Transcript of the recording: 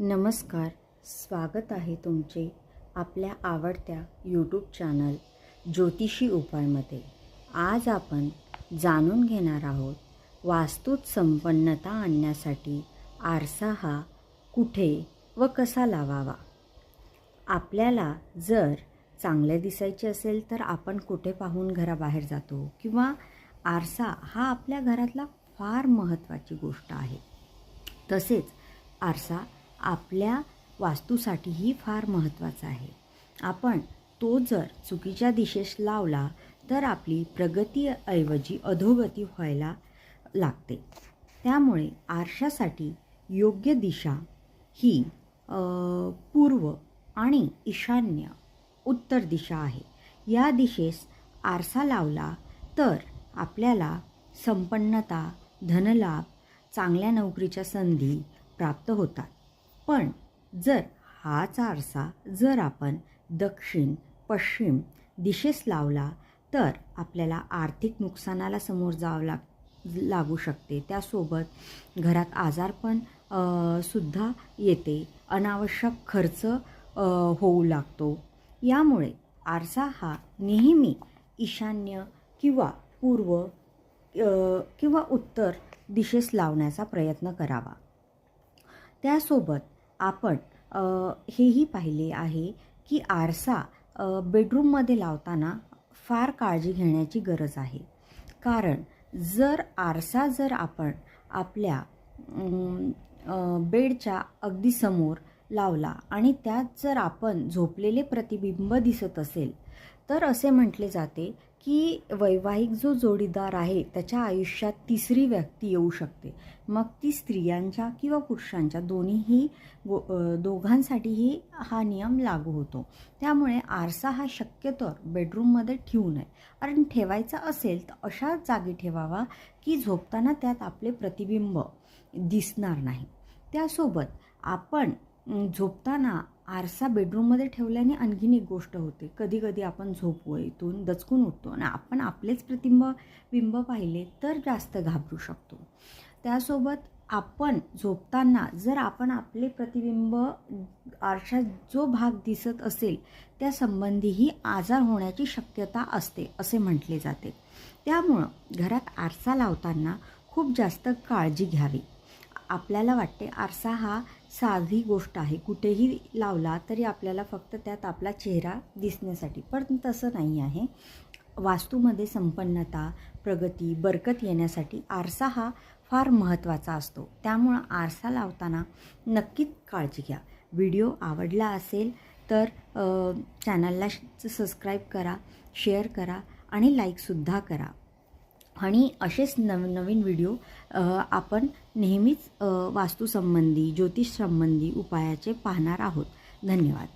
नमस्कार स्वागत आहे तुमचे आपल्या आवडत्या यूट्यूब चॅनल ज्योतिषी उपायमध्ये. आज आपण जाणून घेणार आहोत वास्तूत संपन्नता आणण्यासाठी आरसा हा कुठे व कसा लावावा? आपल्याला जर चांगले दिसायचे असेल तर आपण कुठे पाहून घराबाहेर जातो किंवा आरसा हा आपल्या घरातला फार महत्त्वाची गोष्ट आहे. तसेच आरसा आपल्या वास्तूसाठीही फार महत्त्वाचा आहे. आपण तो जर चुकीच्या दिशेस लावला तर आपली प्रगतीऐवजी अधोगती व्हायला लागते. त्यामुळे आरशासाठी योग्य दिशा ही पूर्व आणि ईशान्य उत्तर दिशा आहे. या दिशेस आरसा लावला तर आपल्याला संपन्नता धनलाभ चांगल्या नोकरीच्या संधी प्राप्त होतात. पण जर हाच आरसा जर आपण दक्षिण पश्चिम दिशेस लावला तर आपल्याला आर्थिक नुकसानाला समोर जावं लाग लागू शकते. त्यासोबत घरात आजारपण सुद्धा येते. अनावश्यक खर्च होऊ लागतो. यामुळे आरसा हा नेहमी ईशान्य किंवा पूर्व किंवा उत्तर दिशेस लावण्याचा प्रयत्न करावा. त्यासोबत आपण हेही पाहिले आहे की आरसा बेडरूममध्ये लावताना फार काळजी घेण्याची गरज आहे. कारण जर आरसा जर आपण आपल्या बेडच्या अगदी समोर लावला आणि त्यात जर आपण झोपलेले प्रतिबिंब दिसत असेल तर असे म्हटले जाते की वैवाहिक जो जोडीदार आहे त्याच्या आयुष्यात तिसरी व्यक्ती येऊ शकते. मग ती स्त्रियांच्या किंवा पुरुषांच्या दोन्हीही गो दोघांसाठीही हा नियम लागू होतो. त्यामुळे आरसा हा शक्यतो बेडरूममध्ये ठेवू नये. कारण ठेवायचा असेल तर अशा जागी ठेवावा की झोपताना त्यात आपले प्रतिबिंब दिसणार नाही. त्यासोबत आपण झोपताना आरसा बेडरूममध्ये ठेवल्याने आणखीन एक गोष्ट होते. कधी कधी आपण झोपू इथून दचकून उठतो आणि आपण आपलेच प्रतिंब बिंब पाहिले तर जास्त घाबरू शकतो. त्यासोबत आपण झोपताना जर आपण आपले प्रतिबिंब आरशात जो भाग दिसत असेल त्या संबंधीही आजार होण्याची शक्यता असते असे म्हटले जाते. त्यामुळं घरात आरसा लावताना खूप जास्त काळजी घ्यावी. आपल्याला वाटते आरसा हा साधी गोष्ट आहे. कुठेही लावला तरी आपल्याला फक्त त्यात आपला चेहरा दिसण्यासाठी. पण तसं नाही आहे. वास्तूमध्ये संपन्नता प्रगती बरकत येण्यासाठी आरसा हा फार महत्त्वाचा असतो. त्यामुळं आरसा लावताना नक्कीच काळजी घ्या. व्हिडिओ आवडला असेल तर चॅनलला सबस्क्राईब करा शेअर करा आणि लाईकसुद्धा करा. आणि असेच नव नवीन व्हिडिओ आपण नेहमीच वास्तूसंबंधी ज्योतिषसंबंधी उपायाचे पाहणार आहोत. धन्यवाद.